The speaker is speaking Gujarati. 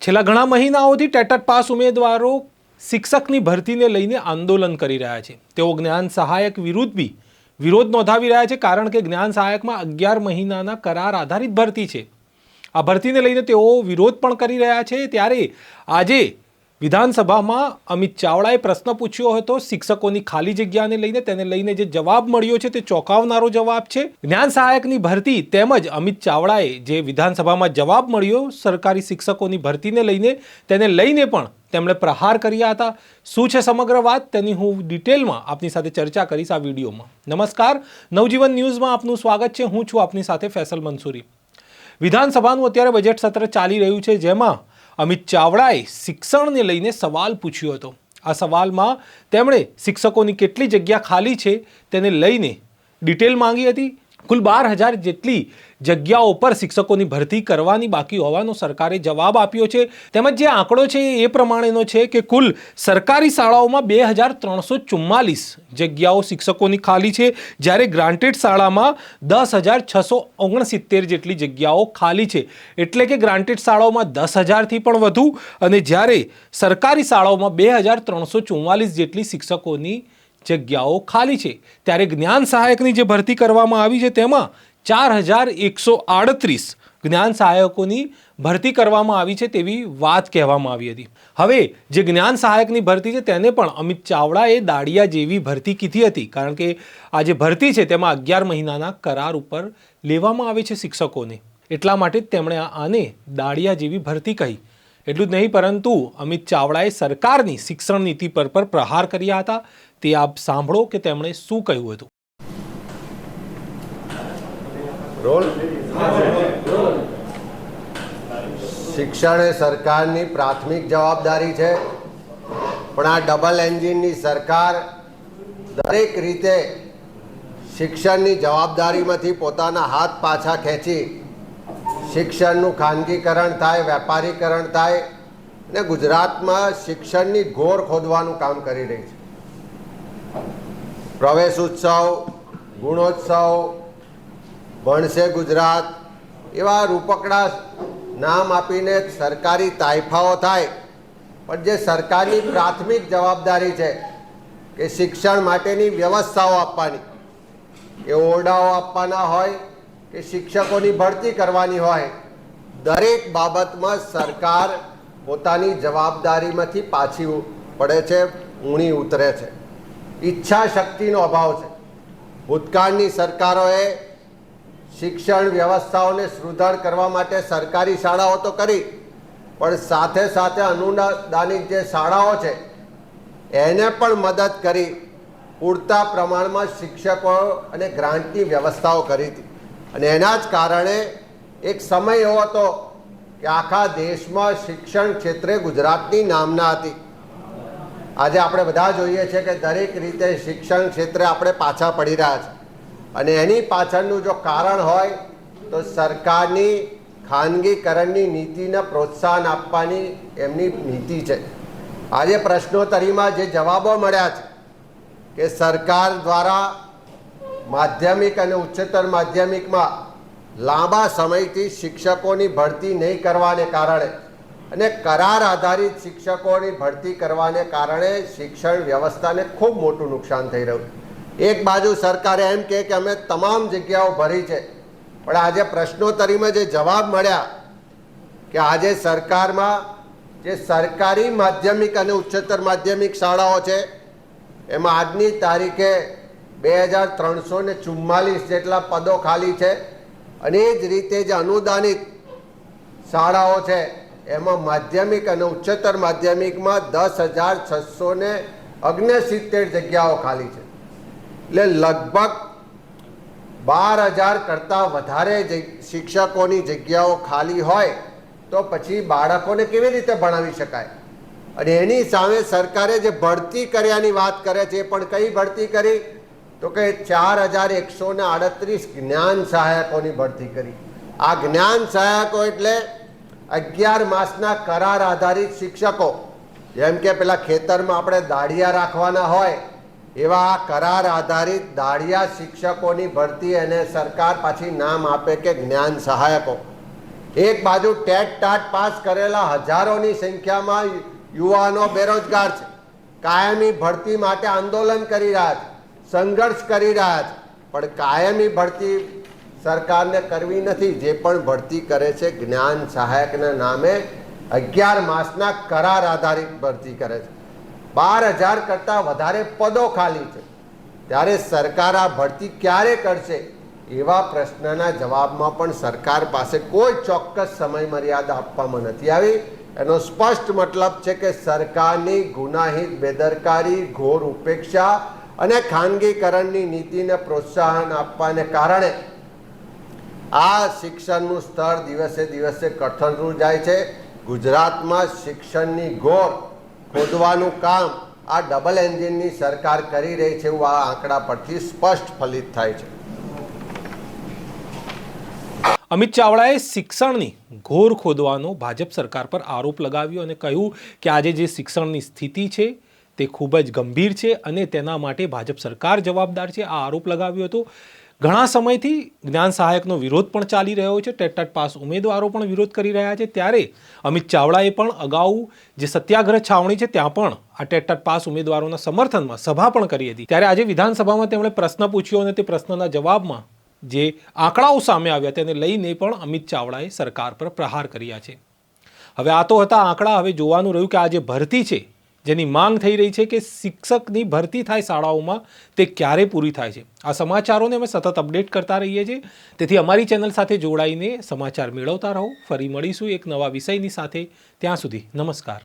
છેલ્લા ઘણા મહિનાઓથી ટેટટ પાસ ઉમેદવારો શિક્ષકની ભરતીને લઈને આંદોલન કરી રહ્યા છે. તેઓ જ્ઞાન સહાયક વિરુદ્ધ બી વિરોધ નોંધાવી રહ્યા છે કારણ કે જ્ઞાન સહાયકમાં અગિયાર મહિનાના કરાર આધારિત ભરતી છે. આ ભરતીને લઈને તેઓ વિરોધ પણ કરી રહ્યા છે. ત્યારે આજે વિધાનસભામાં અમિત ચાવડાએ પ્રશ્ન પૂછ્યો હતો, શિક્ષકોની ખાલી જગ્યાને લઈને તેને લઈને જે જવાબ મળ્યો છે તે ચોંકાવનારો જવાબ છે. જ્ઞાન સહાયકની ભરતી તેમજ અમિત ચાવડાએ જે વિધાનસભામાં જવાબ મળ્યો, સરકારી શિક્ષકોની ભરતીને લઈને તેને લઈને પણ તેમણે પ્રહાર કર્યા હતા. શું છે સમગ્ર વાત? તેની હું ડિટેલમાં આપની સાથે ચર્ચા કરીશ આ વિડીયોમાં. નમસ્કાર. નવજીવન ન્યૂઝમાં આપનું સ્વાગત છે. હું છું આપની સાથે ફેસલ મંસૂરી. વિધાનસભાનું અત્યારે બજેટ સત્ર ચાલી રહ્યું છે, જેમાં અમિત ચાવડાએ શિક્ષણને લઈને સવાલ પૂછ્યો હતો. આ સવાલમાં તેમણે શિક્ષકોની કેટલી જગ્યા ખાલી છે તેને લઈને ડિટેલ માંગી હતી. કુલ બાર હજાર જેટલી જગ્યાઓ પર શિક્ષકોની ભરતી કરવાની બાકી હોવાનો સરકારે જવાબ આપ્યો છે. તેમજ જે આંકડો છે એ પ્રમાણેનો છે કે કુલ સરકારી શાળાઓમાં બે હજાર ત્રણસો ચુમ્માલીસ જગ્યાઓ શિક્ષકોની ખાલી છે, જ્યારે ગ્રાન્ટેડ શાળામાં દસ હજાર છસો ઓગણસિત્તેર જેટલી જગ્યાઓ ખાલી છે. એટલે કે ગ્રાન્ટેડ શાળાઓમાં દસ હજારથી પણ વધુ અને જ્યારે સરકારી શાળાઓમાં બે હજાર ત્રણસો ચુમ્માલીસ જેટલી શિક્ષકોની જગ્યાઓ ખાલી છે. ત્યારે જ્ઞાન સહાયકની જે ભરતી કરવામાં આવી છે તેમાં ચાર હજાર એકસો આડત્રીસ જ્ઞાન સહાયકોની ભરતી કરવામાં આવી છે તેવી વાત કહેવામાં આવી હતી. હવે જે જ્ઞાન સહાયકની ભરતી છે તેને પણ અમિત ચાવડાએ દાડિયા જેવી ભરતી કીધી હતી. કારણ કે આ જે ભરતી છે તેમાં અગિયાર મહિનાના કરાર ઉપર લેવામાં આવે છે શિક્ષકોને. એટલા માટે જ તેમણે આને દાડિયા જેવી ભરતી કહી. એટલું જ નહીં, પરંતુ અમિત ચાવડાએ સરકારની શિક્ષણ નીતિ પર પર પ્રહાર કર્યા હતા. તે આપ સાંભળો કે તેમણે શું કહ્યું હતું. રોલ? શિક્ષણ એ સરકારની પ્રાથમિક જવાબદારી છે. પણ આ ડબલ એન્જિનની સરકાર દરેક રીતે શિક્ષણની જવાબદારીમાંથી પોતાના હાથ પાછા ખેંચી શિક્ષણનું ખાનગીકરણ થાય, વેપારીકરણ થાય અને ગુજરાતમાં શિક્ષણની ઘોર ખોદવાનું કામ કરી રહી છે. પ્રવેશ ઉત્સવ, ગુણોત્સવ, ભણશે ગુજરાત એવા રૂપકડા નામ આપીને સરકારી તાઇફાઓ થાય. પણ જે સરકારની પ્રાથમિક જવાબદારી છે કે શિક્ષણ માટેની વ્યવસ્થાઓ આપવાની. એ ઓરડાઓ આપવાના હોય કે શિક્ષકોની ભરતી કરવાની હોય, દરેક બાબતમાં સરકાર પોતાની જવાબદારીમાંથી પાછી પડે છે, ઊણી ઉતરે છે. ઈચ્છા શક્તિનો અભાવ છે. ભૂતકાળની સરકારોએ શિક્ષણ વ્યવસ્થાઓને સુદૃઢ કરવા માટે સરકારી શાળાઓ તો કરી, પણ સાથે સાથે અનુદાનિત જે શાળાઓ છે, એને પણ મદદ કરી, પૂરતા પ્રમાણમાં શિક્ષકો અને ગ્રાન્ટની વ્યવસ્થાઓ કરી હતી. અને એના જ કારણે એક સમય એવો હતો કે આખા દેશમાં શિક્ષણ ક્ષેત્રે ગુજરાતની નામના હતી. આજે આપણે બધા જોઈએ છીએ કે દરેક રીતે શિક્ષણ ક્ષેત્રે આપણે પાછા પડી રહ્યા છે. અને એની પાછળનું જો કારણ હોય, તો સરકારની ખાનગીકરણની નીતિને પ્રોત્સાહન આપવાની એમની નીતિ છે. આજે પ્રશ્નોત્તરીમાં જે જવાબો મળ્યા છે કે સરકાર દ્વારા માધ્યમિક અને ઉચ્ચતર માધ્યમિકમાં લાંબા સમયથી શિક્ષકોની ભરતી નહીં કરવાને કારણે અને કરાર આધારિત શિક્ષકોની ભરતી કરવાને કારણે શિક્ષણ વ્યવસ્થાને ખૂબ મોટું નુકસાન થઈ રહ્યું એક બાજુ સરકારે એમ કહે કે અમે તમામ જગ્યાઓ ભરી છે, પણ આજે પ્રશ્નોત્તરીમાં જે જવાબ મળ્યા કે આજે સરકારમાં જે સરકારી માધ્યમિક અને ઉચ્ચતર માધ્યમિક શાળાઓ છે, એમાં આજની તારીખે બે હજાર ત્રણસો ને ચુમ્માલીસ જેટલા પદો ખાલી છે અને એ જ રીતે જે અનુદાનિત શાળાઓ છે, એમાં માધ્યમિક અને ઉચ્ચતર માધ્યમિકમાં દસ હજાર છસો ને અગ્નસિત્તેર જગ્યાઓ ખાલી છે. એટલે લગભગ બાર હજાર કરતાં વધારે શિક્ષકોની જગ્યાઓ ખાલી હોય તો પછી બાળકોને કેવી રીતે ભણાવી શકાય? અને એની સામે સરકારે જે ભરતી કર્યાની વાત કરે છે, એ પણ કઈ ભરતી કરી? તો કે ચાર હજાર એકસો ને આડત્રીસ જ્ઞાન સહાયકોની ભરતી કરી. આ જ્ઞાન સહાયકો એટલે અગિયાર માસના કરાર આધારિત શિક્ષકો. જેમ કે પેલા ખેતરમાં આપણે દાડિયા રાખવાના હોય, એવા કરાર આધારિત દાડિયા શિક્ષકોની ભરતી અને સરકાર પાછી નામ આપે કે જ્ઞાન સહાયકો. એક બાજુ ટેટ ટાટ પાસ કરેલા હજારોની સંખ્યામાં યુવાનો બેરોજગાર છે. કાયમી ભરતી માટે આંદોલન કરી રહ્યા છે. સંઘર્ષ કરી રહ્યા છે. પણ કાયમી ભરતી સરકારને કરવી નથી. જે પણ ભરતી કરે છે, જ્ઞાન સહાયકના નામે અગિયાર માસના કરાર આધારિત ભરતી કરે છે. બાર હજાર કરતાં વધારે પદો ખાલી છે. ત્યારે સરકાર આ ભરતી ક્યારે કરશે? એવા પ્રશ્નના જવાબમાં પણ સરકાર પાસે કોઈ ચોક્કસ સમય મર્યાદા આપવામાં નથી આવી. એનો સ્પષ્ટ મતલબ છે કે સરકારની ગુનાહિત બેદરકારી, ઘોર ઉપેક્ષા અને ખાનગીકરણની નીતિને પ્રોત્સાહન આપવાને કારણે આ શિક્ષણનું સ્તર દિવસે દિવસે કઠણરું જાય છે. ગુજરાતમાં શિક્ષણની ગોળ ખોદવાનું કામ આ ડબલ એન્જિનની સરકાર કરી રહી છે એવું આ આંકડા પરથી સ્પષ્ટ ફલિત થાય છે. અમિત ચાવડાએ શિક્ષણની ઘોર ખોદવાનો ભાજપ સરકાર પર આરોપ લગાવ્યો અને કહ્યું કે આજે જે શિક્ષણની સ્થિતિ છે તે ખૂબ જ ગંભીર છે અને તેના માટે ભાજપ સરકાર જવાબદાર છે. આ આરોપ લગાવ્યો હતો. ઘણા સમયથી જ્ઞાન સહાયકનો વિરોધ પણ ચાલી રહ્યો છે. ટેટટ પાસ ઉમેદવારો પણ વિરોધ કરી રહ્યા છે. ત્યારે અમિત ચાવડાએ પણ અગાઉ જે સત્યાગ્રહ છાવણી છે ત્યાં પણ આ ટેટટ પાસ ઉમેદવારોના સમર્થનમાં સભા પણ કરી હતી. ત્યારે આજે વિધાનસભામાં તેમણે પ્રશ્ન પૂછ્યો અને તે પ્રશ્નના જવાબમાં જે આંકડાઓ સામે આવ્યા તેને લઈને પણ અમિત ચાવડાએ સરકાર પર પ્રહાર કર્યા છે. હવે આ તો હતા આંકડા. હવે જોવાનું રહ્યું કે આ જે ભરતી છે જેની માંગ થઈ રહી છે કે શિક્ષકની ભરતી થાય શાળાઓમાં, તે ક્યારે પૂરી થાય છે? આ સમાચારોને અમે સતત અપડેટ કરતા રહીએ છીએ. તેથી અમારી ચેનલ સાથે જોડાઈને સમાચાર મેળવતા રહો. ફરી મળીશું એક નવા વિષયની સાથે. ત્યાં સુધી નમસ્કાર.